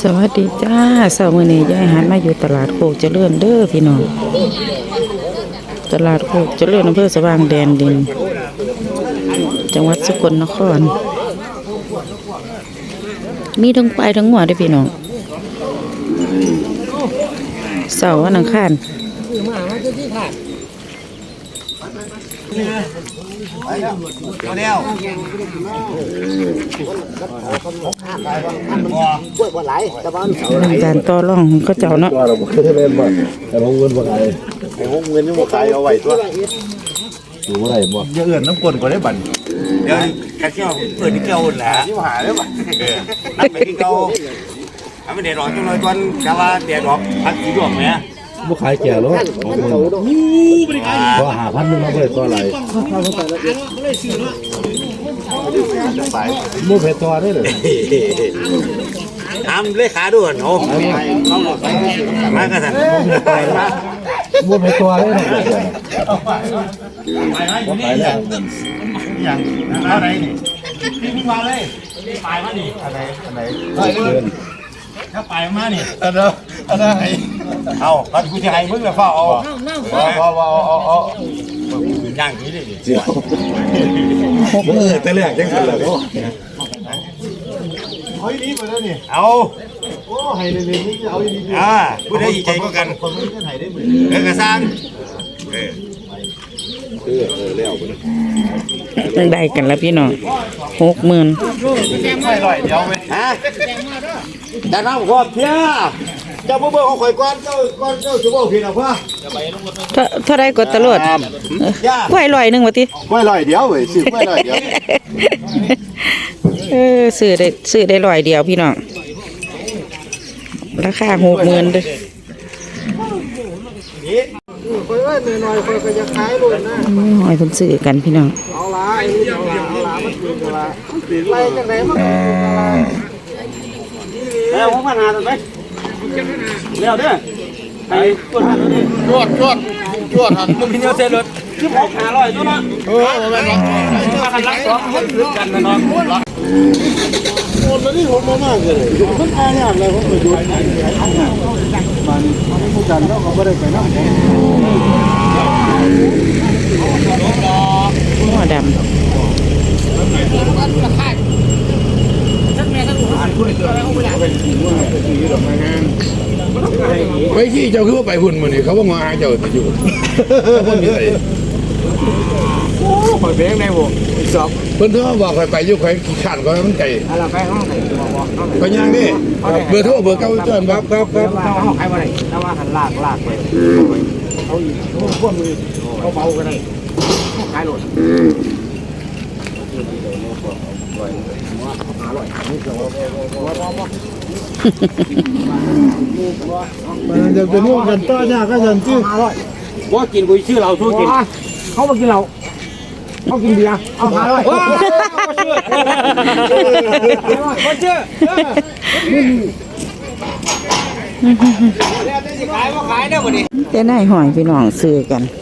สวัสดีจ้าเสาร์มื้อนี้ยายหันมาอยู่ตลาดโคกเจริญเด้อพี่น้อง ตลาดโคกเจริญอำเภอสว่างแดนดิน จังหวัดสกลนคร มีทั้งไปทั้งหัวด้อพี่น้องเสาร์วันอังคาร เอาแล้วล่องการต่อรองของเขาเจ้าเนาะว่าเราบ่เคยเล่นบ่แต่ผมเงินบ่ได้ไอ้หงเงินนี่บ่ขายเอาไว้ตัวอยู่บ่ได้บ่อย่าเอื้อนน้ำกลนก็ได้บัดเดี๋ยวกระเจ้าเปิดที่เก่าแหละที่หาแล้วบัดนับไปที่เก่าถ้ามันเดือดร้อนจังเลยตอนกะว่าเดือดร้อนพักสีดวงแหม บ่ขายแก่หรอกพอหาพันนึงมาบ่ได้ต่อไหลไปบ่เผ็ดตัวได้เลยทำเลขาด้วยโอ้มากระสันไปมาบ่เผ็ดตัวได้เลยบ่ไปแล้วอย่างอะไรนี่พี่มึงมาเลยไปมานี่อะไรอะไรเกิน ถ้าไปมานี่อันเด้ออันเด้อไอ้เอาพันกูจะให้มึงแล้วฟ้าเอาเอาเอาเอาเอาเอาย่างนี้ดิเจียวบ่เออแต่แรกจังซั่นล่ะเนาะเอาดีกว่านั้นนี่เอาโอ้ให้เลยนี่เอาดีอ่าผู้ใดใจก็กันคนไม่ได้ได้เหมือนเออกระซังเออเออเออแล้วบ่ ได้กันแล้วพี่น้องหกหมื่นไม่ร่อยเดียวไหมฮะแต่น้ำขอเพียเจ้าเบื่อของข่อยก้อนเจ้าก้อนเจ้าจะบอกพี่นะพ่อเท่าเท่าไรก็ตลอดย่าไหวลอยหนึ่งวะติไม่ร่อยเดียวเว้ยสิไม่ร่อยเดียวเออซื้อได้ซื้อได้ลอยเดียวพี่น้องราคาหกหมื่นเด้อคอยว่าหน่อยคอยก็จะขายเลยนะอืมหอยเพิ่นซื้อกันพี่น้อง เอาละไอ้นี่เอาละเอาละมันเป็นละไล่จังไหนมันแล้วผมมาหาตัวไหมเร็วเด้อไปตรวจหาตัวนี้จวดจวดจวดหันมึงพินเยอะเสร็จเลยคือผมหาร้อยตัวนะเออแม่นบ่มาคันลักสองคนถือกันนะน้องโอนแล้วนี่ผมมามากเลยมันอายากเลยผมไปดูมันมันผู้กันแล้วก็บ่ได้ไปนำ หัวดไปที่เจ้าคือว่าไปหุ่นมื้อนี้เขาว่างออาเจ้าจะอยู่บ่มีไสคอยเบ่งได้บ่อีกสองเพิ่นโทรบอกให้ไปอยู่ข่อยขี้ข้านก็มันไกลอะไรไปห้องไหนบอกบอกห้องไหนไปย่างนี่เบอร์โทรเบอร์เก่าเจ้าครับครับครับว่าห้องใครมาไหนแล้วว่าหันลากลากไปเอาอีกพวกมือเอาเบากันได้ ขายหล่นมันจะเป็นร่วมกันต่อยากก็ยันชื่อว่ากินกูชื่อเราทุกกินเขามากินเราเขากินเบียร์เอาหาเลยเขาเชื่อขายว่าขายได้บ่ดิำจะได้หอยพี่น้องซื้อกันไหน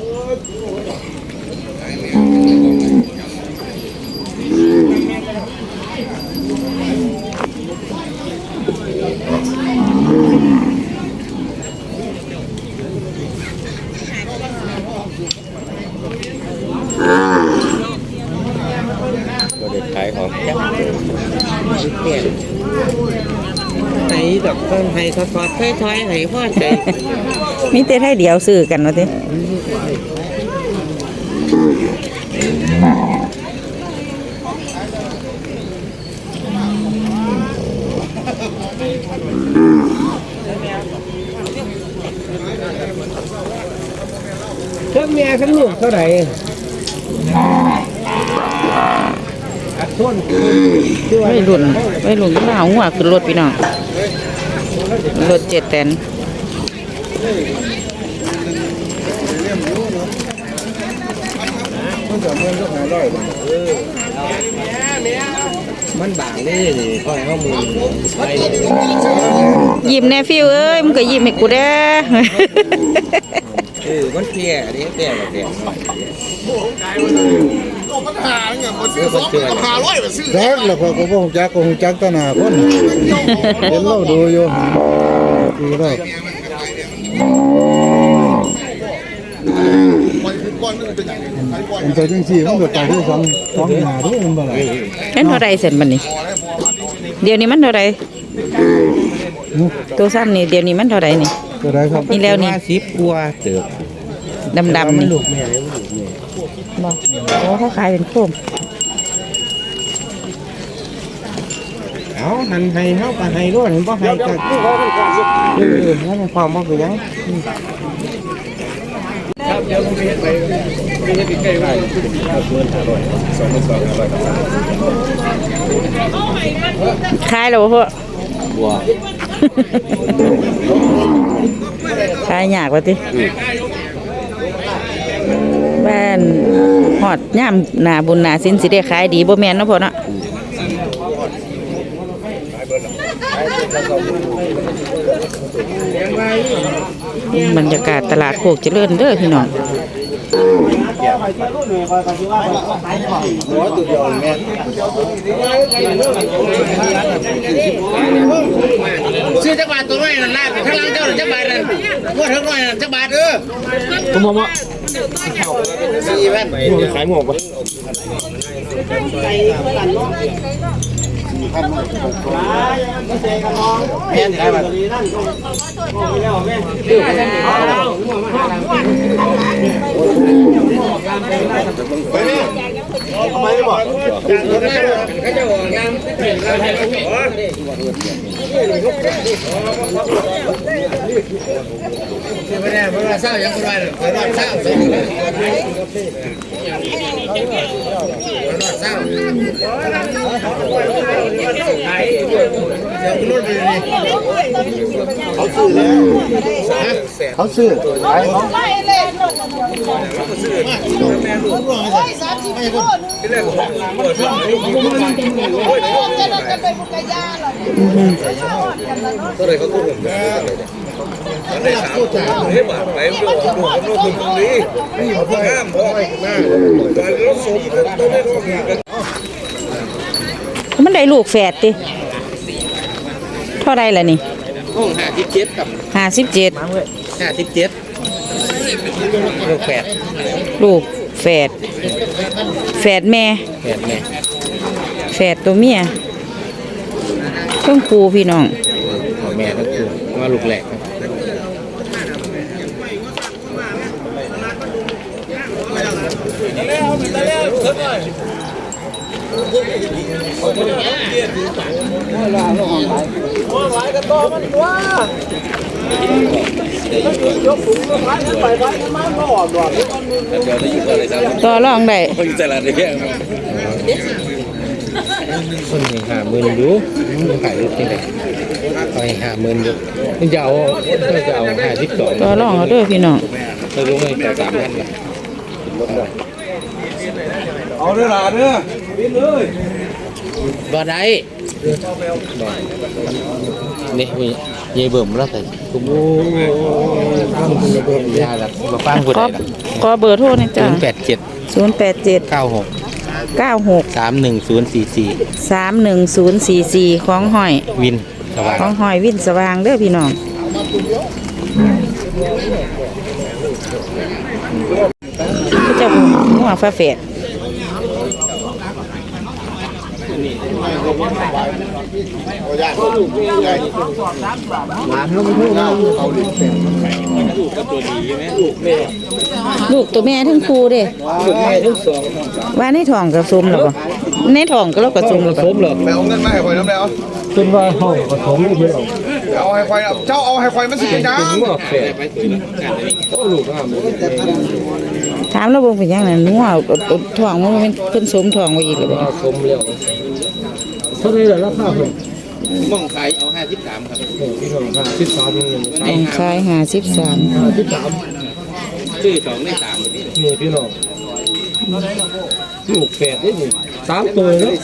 ทอดๆถอยๆไหนพ่อใจมีแต่ให้เดียวซื้อกันวะติเครื่องเมียขึ้นลูกเท่าไหร่ไม่รุ่นไม่รุ่นก็เอาหัวขึ้นรถพี่น้อง รถเจ็ดแตนมันบางนี่นี่พ่อให้เขามือไปยิ้มแน่ฟิวเอ้ยมึงก็ยิ้มให้กูเด้ ออมันเพี้ยนี่เพี้ยแบบเพี้ยปัญหาเนี่ยมันซื้อสองปัญหาร้อยไปซื้อจักแล้วก็ก็บ่ฮู้จักก็ฮู้จักตาหน้าคนเห็นเราดูอยู่ดูได้มันจะจังซี่มันก็ตายที่สองสองหน้าด้วยมันบ่ล่ะเห็นเท่าไรเสร็จบัดนี้เดี๋ยวนี้มันเท่าไรตัวซ้ำนี่เดี๋ยวนี้มันเท่าไรนี่ ก็ได้ครับนี่แล้วนี่ สิบกว่าเติบดำๆนี่ลูกแม่เลยลูกแม่บอกโอ้เขาขายเป็นโคมเอาหันให้เฮาก็ให้รวดเห็นบ่ให้ก็เออนั่นเป็นความบ่คือหยังขายแล้วบ่พ่อบัว ขายยากว่าติบ้านฮอดย่ามหนาบุญหนาสินสิได้ขายดีบ่แม่นเนาะพ่อเนาะบรรยากาศตลาดโคกเจริญเด้อพี่น้อง ซื้อจักบาทตัวน้อยนั่นลากข้างล่างเจ้าจักบาทนั่นว่าทั้งน้อยนั่นจักบาทเออผมมองว่าสี่แว่นขายหมวก บ่ แม่นขายบาท ไ ไม่ได้เพราะว่าเศร้ายังคนว่าเลยรอดเศร้าสองเลยรอดเศร้าเดี๋ยวคุณรถไปเลยเขา ซื้อขายเขามันได้ลูกแฝดติเท่าไรล่ะนี่ห้องห้าสิบเจ็ดครับห้าสิบเจ็ดห้าสิบเจ็ดลูกแปดลูกแฝดแฝดแม่แปดแม่แฝดตัวเมียเครื่องปูพี่น้องพ่อแม่ทั้งคู่ว่าลูกแหลกครับ ต่อรองได้คนนี้ห้าหมื่นอยู่ขายลูกที่ไหนขายห้าหมื่นอยู่มันจะเอามันจะเอาห้าสิบสองต่อรองเอาเด้อพี่น้องไปลงให้แต่สามพันละ เอาเด้อล่ะเด้อบ่ได้นี่มียายเบิ่มแล้วแต่กูโอ้ยเบิ่มยาละมาฟังผู้ขใดอล่ะขอเบอร์โทรหนะศูจ๊ะนย์แปดเจ็ดศูนย์แปดเจ็ดเก้าหกเก้าหกสามหนึ่งศูนย์สี่สี่สามหนึ่งศูนย์สี่สี่ของหอยวินสว่างของหอยวินสว่างเด้อพี่น้องก็จะหัวฟ้าแฝด ลูกตัวแม่ทั้งคู่เด้ลูกแม่ทั้งสองว่าในท้องกับซุมหรอปะในท้องก็เรากับซุมหรอปะสมหรอไปเอาเงินมาให้ข่อยน้ำแล้วจนว่าห้องผสมนี่เดียวเอาให้ข่อยเอาเจ้าเอาให้ข่อยมันสิจังหัวแฝดโอ้ลูกห้ามถามเราเบ่งเป็นยังไงนัวเอาเอาท้องมันเป็นเพิ่นสมท้องไว้อีกหรือเปล่าสมแล้ว เท่าไหร่ล่ะราคาเพิ่นมองขายเอาห้าสิบสามครับที่ห้องห้าสิบสามเงินของชายห้าสิบสามห้าสิบสามซื้อสองในสามนี่พี่น้องลูกแฝดนี่นี่สามตัวแล้ว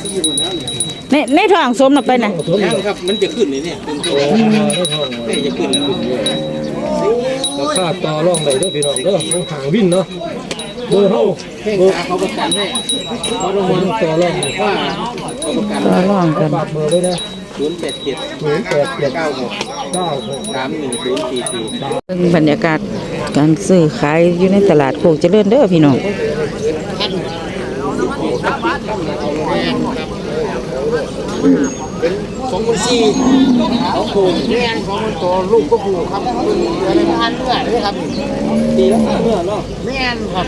ในในท้องสมหรอไปน่ะยังครับ มันจะขึ้นนี่เนี่ยขึ้นตัวนี่จะขึ้นแล้วราคาต่อรองได้เด้อพี่น้องเด้อของหางวินเนาะ เบอร์เฮาเพ่งขาเขาประกันให้เขาลงมาร์ต่อรองว่าเขาประกันต่อรองกันฝากเบอร์ด้วยนะศูนย์แปดเจ็ด0 8 7เก้าหก9 6สามหนึ่งศูนย์สี่สี่เบิ่งบรรยากาศการซื้อขายอยู่ในตลาดโคกเจริญเด้อพี่น้องสองพันสี่เขาโคงแม่นสองพันตัวลูกก็ผูกครับเป็นเดือนละพันเนื้อเลยครับดีแล้วเนื้อเนาะแม่นครับ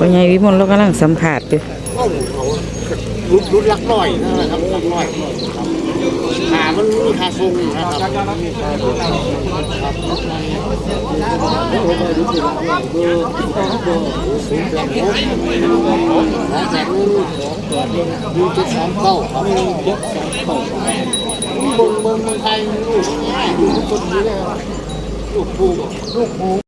ปัญญาวิมลเรากำลังสัมผัสอยู่รุดรุดลักหน่อยนะครับลักหน่อยขามันมีขาทรงนะครับดูเจ็ดสามเก้าครับเจ็ดสามเก้าเบิ่งเบิ่งเมืองไทยลูกง่ายอยู่ทุกคนนี้เลยลูกปูลูกปู